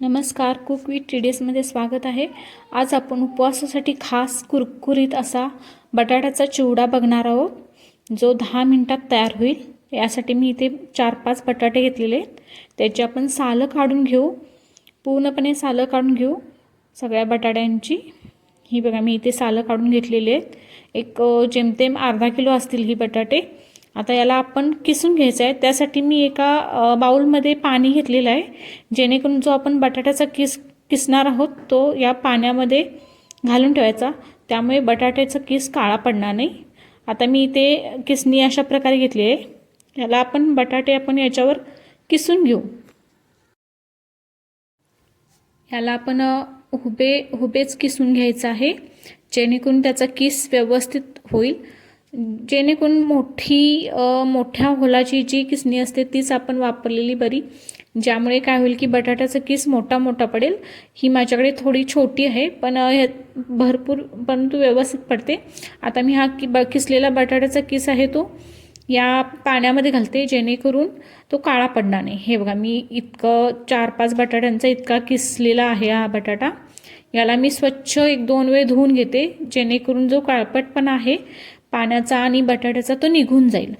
नमस्कार cook with टीडीएसमध्ये स्वागत आहे. आज आपण उपवासासाठी खास कुरकुरीत असा बटाट्याचा चिवडा बघणार आहोत. जो दहा मिनटात तयार होईल. यासाठी मी इथे चार पाच बटाटे घेतलेले आहेत. त्याची आपण सालं काढून घेऊ. पूर्णपणे सालं काढून घेऊ. सगळ्या बटाट्यांची. ही बघा मी इथे सालं काढून घेतलेली आहेत. एक जेमतेम अर्धा किलो असतील ही बटाटे. आता याला आपण किसून घ्यायचं आहे. त्यासाठी मी एका बाऊलमध्ये बाउलमध्ये पाणी घेतलेलं आहे. जेणेकरून जो आपण बटाट्याचा किस किसणार आहोत तो या पाण्यामध्ये घालून ठेवायचा. त्यामुळे बटाट्याचा किस काळा पडणार नाही. आता मी इथे किसणी अशा प्रकारे घेतली आहे. याला आपण बटाटे आपण याच्यावर किसून घेऊ. ह्याला आपण हुबे हुबेच किसून घ्यायचं आहे. जेणेकरून त्याचा किस व्यवस्थित होईल. जेणेकरून मोठी मोठ्या होलाची जी किसणी असते तीच आपण वापरलेली बरी. ज्यामुळे काय होईल की बटाट्याचा किस मोठा मोठा पडेल ही माझ्याकडे थोडी छोटी आहे पण भरपूर परंतु व्यवस्थित पडते. आता मी हा कि ब किसलेला बटाट्याचा किस आहे तो या पाण्यामध्ये घालते जेणेकरून तो काळा पडणार नाही. हे बघा मी इतकं चार पाच बटाट्यांचा इतका किसलेला आहे हा बटाटा. याला मी स्वच्छ एक दोन वेळ धुवून घेते जेणेकरून जो काळपटपणा आहे पाण्याचा आणि बटाट्याचा तो निघून जाईल.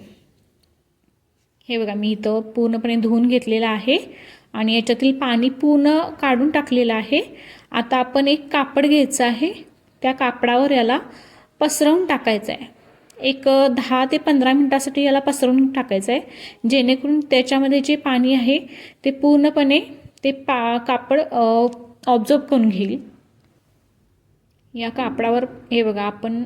हे बघा मी इथं पूर्णपणे धुवून घेतलेलं आहे आणि याच्यातील पाणी पूर्ण काढून टाकलेलं आहे. आता आपण एक कापड घ्यायचं आहे. त्या कापडावर याला पसरवून टाकायचं आहे. एक दहा ते पंधरा मिनटासाठी याला पसरवून टाकायचं आहे. जेणेकरून त्याच्यामध्ये जे पाणी आहे ते पूर्णपणे ते पा कापड ऑब्झर्व करून घेईल. या कापडावर हे बघा आपण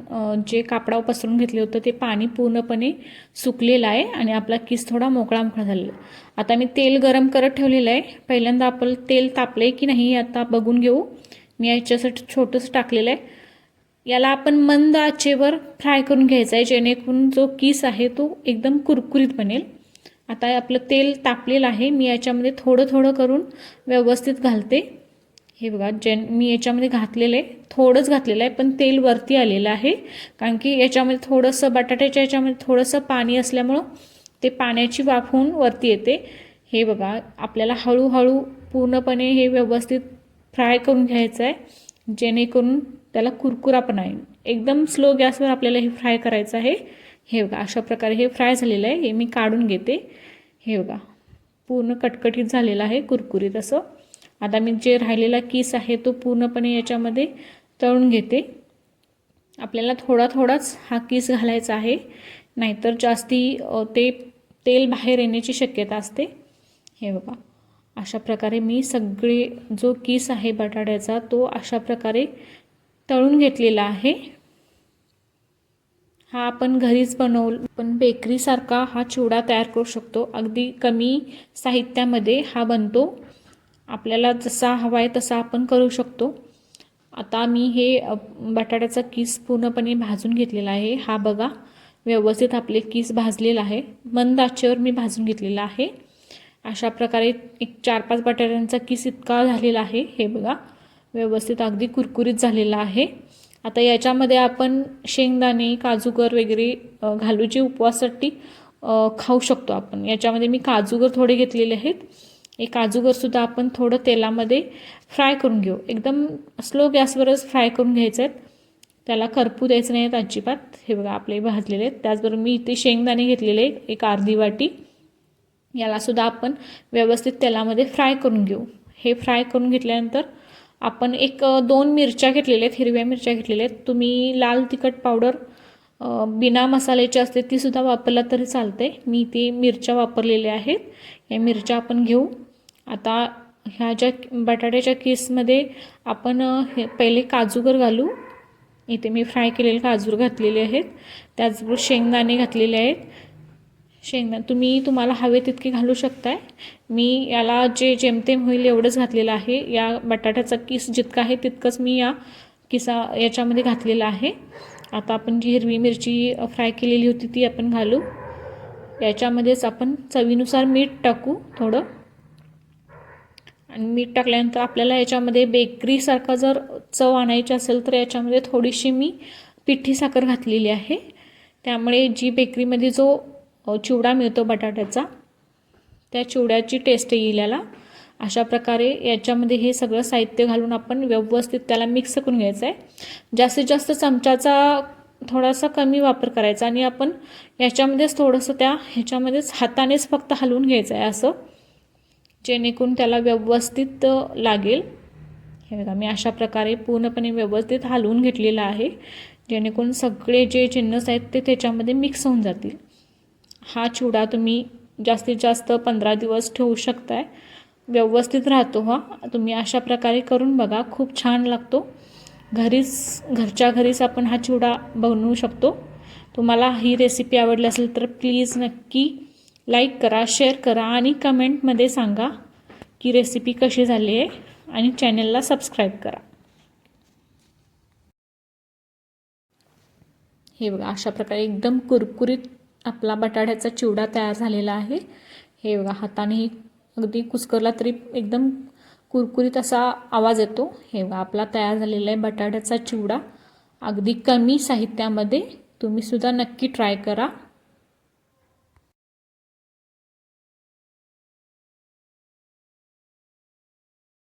जे कापडावर पसरून घेतले होतं ते पाणी पूर्णपणे सुकलेलं आहे आणि आपला किस थोडा मोकळा मोकळा झालेला आता मी तेल गरम करत ठेवलेलं आहे. पहिल्यांदा आपलं तेल तापलं आहे की नाही आता बघून घेऊ. मी याच्यासाठी छोटंसं टाकलेलं आहे. याला आपण मंद आचेवर फ्राय करून घ्यायचा आहे जेणेकरून जो किस आहे तो एकदम कुरकुरीत बनेल. आता आपलं तेल तापलेलं आहे. मी याच्यामध्ये थोडं थोडं करून व्यवस्थित घालते. हे बघा जेन मी याच्यामध्ये घातलेलं आहे थोडंच घातलेलं आहे पण तेल वरती आलेलं आहे. कारण की याच्यामध्ये थोडंसं बटाट्याच्या याच्यामध्ये थोडंसं पाणी असल्यामुळं ते पाण्याची वाफ होऊन वरती येते. हे बघा आपल्याला हळूहळू पूर्णपणे हे व्यवस्थित फ्राय करून घ्यायचं आहे जेणेकरून त्याला कुरकुरापणा येईल एकदम स्लो गॅसवर आपल्याला हे फ्राय करायचं आहे. हे बघा अशा प्रकारे हे फ्राय झालेलं आहे हे मी काढून घेते. हे बघा पूर्ण कटकटीत झालेलं आहे कुरकुरीत असं. आता मी जे राहिलेला किस आहे तो पूर्णपणे याच्यामध्ये तळून घेते. आपल्याला थोडा थोडाच हा किस घालायचा आहे. नाहीतर जास्ती ते तेल बाहेर येण्याची शक्यता असते. हे बघा. अशा प्रकारे मी सगळे जो किस आहे बटाट्याचा तो अशा प्रकारे तळून घेतलेला आहे. हा आपण घरीच बनव पण बेकरीसारखा हा चिवडा तयार करू शकतो. अगदी कमी साहित्यामध्ये हा बनतो. आपल्याला जसा हवा आहे तसा आपण करू शकतो. आता मी हे बटाट्याचा किस पूर्णपणे भाजून घेतलेला आहे. हा बघा व्यवस्थित आपले किस भाजलेला आहे. मंद आचेवर मी भाजून घेतलेला आहे. अशा प्रकारे एक चार पाच बटाट्यांचा किस इतका झालेला आहे. हे बघा व्यवस्थित अगदी कुरकुरीत झालेला आहे. आता याच्यामध्ये आपण शेंगदाणे काजूगर वगैरे घालूचे उपवासासाठी खाऊ शकतो आपण. याच्यामध्ये मी काजूगर थोडे घेतलेले आहेत. एक काजूगरसुद्धा आपण थोडं तेलामध्ये फ्राय करून घेऊ. एकदम स्लो गॅसवरच फ्राय करून घ्यायचं आहेत. त्याला करपू द्यायचं नाही आहेत अजिबात. हे बघा आपले भाजलेले आहेत. त्याचबरोबर मी इथे शेंगदाणे घेतलेले आहेत एक अर्धी वाटी. यालासुद्धा आपण व्यवस्थित तेलामध्ये फ्राय करून घेऊ. हे फ्राय करून घेतल्यानंतर आपण एक दोन मिरच्या घेतलेल्या आहेत हिरव्या मिरच्या घेतलेल्या आहेत. तुम्ही लाल तिखट पावडर बिना मसाल्याची असते तीसुद्धा वापरला तरी चालते मी ती मिरच्या वापरलेल्या आहेत. या मिरच्या आपण घेऊ. आता ह्या ज्या बटाट्याच्या केसमध्ये आपण हे पहिले काजूगर घालू. इथे मी फ्राय केलेले काजूर घातलेले आहेत. त्याचबरोबर शेंगदाणे घातलेले आहेत. शेंगदाणे तुम्ही तुम्हाला हवे तितके घालू शकताय. मी याला जे जेमतेम होईल एवढंच घातलेलं आहे. या बटाट्याचा किस जितका आहे तितकंच मी या किसा याच्यामध्ये घातलेला आहे. आता आपण जी हिरवी मिरची फ्राय केलेली होती ती आपण घालू. याच्यामध्येच आपण चवीनुसार मीठ टाकू थोडं. आणि मीठ टाकल्यानंतर आपल्याला याच्यामध्ये बेकरीसारखा जर चव आणायची असेल तर याच्यामध्ये थोडीशी मी पिठी साखर घातलेली आहे. त्यामुळे जी बेकरीमध्ये जो चिवडा मिळतो बटाट्याचा त्या चिवड्याची टेस्ट येईल याला. अशा प्रकारे याच्यामध्ये हे सगळं साहित्य घालून आपण व्यवस्थित त्याला मिक्स करून घ्यायचं आहे जास्तीत जास्त चमचाचा थोडासा कमी वापर करायचा आणि आपण याच्यामध्येच थोडंसं त्या ह्याच्यामध्येच हातानेच फक्त हलवून घ्यायचं आहे असं. जेणेकरून त्याला व्यवस्थित लागेल. हे बघा मी अशा प्रकारे पूर्णपणे व्यवस्थित हलवून घेतलेलं आहे. जेणेकरून सगळे जे जिन्नस आहेत ते त्याच्यामध्ये मिक्स होऊन जातील. हा चिवडा तुम्ही जास्तीत जास्त पंधरा दिवस ठेवू शकताय. व्यवस्थित राहतो हा. तुम्ही अशा प्रकारे करून बघा खूप छान लागतो. घरीच घरच्या घरीच आपण हा चिवडा बनवू शकतो. तुम्हाला ही रेसिपी आवडली असेल तर प्लीज नक्की लाईक करा शेअर करा आणि कमेंटमध्ये सांगा की रेसिपी कशी झाली आहे आणि चॅनलला सबस्क्राईब करा. हे बघा अशा प्रकारे एकदम कुरकुरीत आपला बटाट्याचा चिवडा तयार झालेला आहे. हे बघा हातानेही अगदी कुसकरला तरी एकदम कुरकुरीत असा आवाज येतो. हे बघा आपला तयार झालेला आहे बटाट्याचा चिवडा. अगदी कमी साहित्यामध्ये तुम्हीसुद्धा नक्की ट्राय करा.